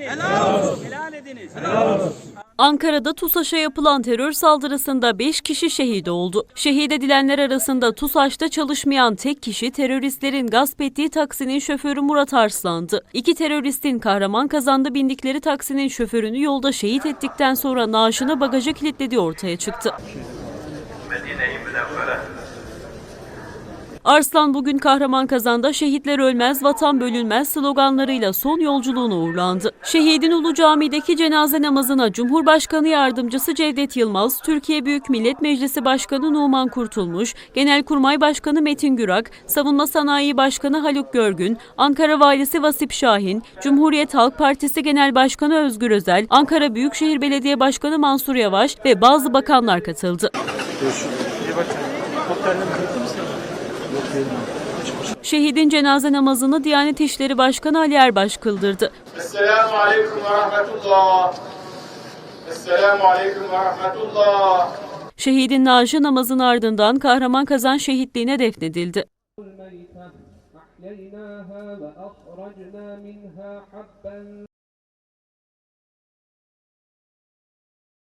ediniz. Helal olsun. Helal ediniz. Helal olsun. Ankara'da TUSAŞ'a yapılan terör saldırısında 5 kişi şehit oldu. Şehit edilenler arasında TUSAŞ'ta çalışmayan tek kişi teröristlerin gasp ettiği taksinin şoförü Murat Arslan'dı. İki teröristin kahraman kazandı bindikleri taksinin şoförünü yolda şehit ettikten sonra naaşını bagaja kilitlediği ortaya çıktı. Medine-i Münevvere Arslan bugün kahraman kazanda şehitler ölmez, vatan bölünmez sloganlarıyla son yolculuğunu uğurlandı. Şehidin Ulu Cami'deki cenaze namazına Cumhurbaşkanı Yardımcısı Cevdet Yılmaz, Türkiye Büyük Millet Meclisi Başkanı Numan Kurtulmuş, Genelkurmay Başkanı Metin Gürak, Savunma Sanayi Başkanı Haluk Görgün, Ankara Valisi Vasip Şahin, Cumhuriyet Halk Partisi Genel Başkanı Özgür Özel, Ankara Büyükşehir Belediye Başkanı Mansur Yavaş ve bazı bakanlar katıldı. Şehidin cenaze namazını Diyanet İşleri Başkanı Ali Erbaş kıldırdı. السلام عليكم ورحمة الله السلام عليكم ورحمة الله Şehidin naaşı namazın ardından kahraman kazan şehitliğine defnedildi. الميتة أحييناها وأخرجنا منها حبا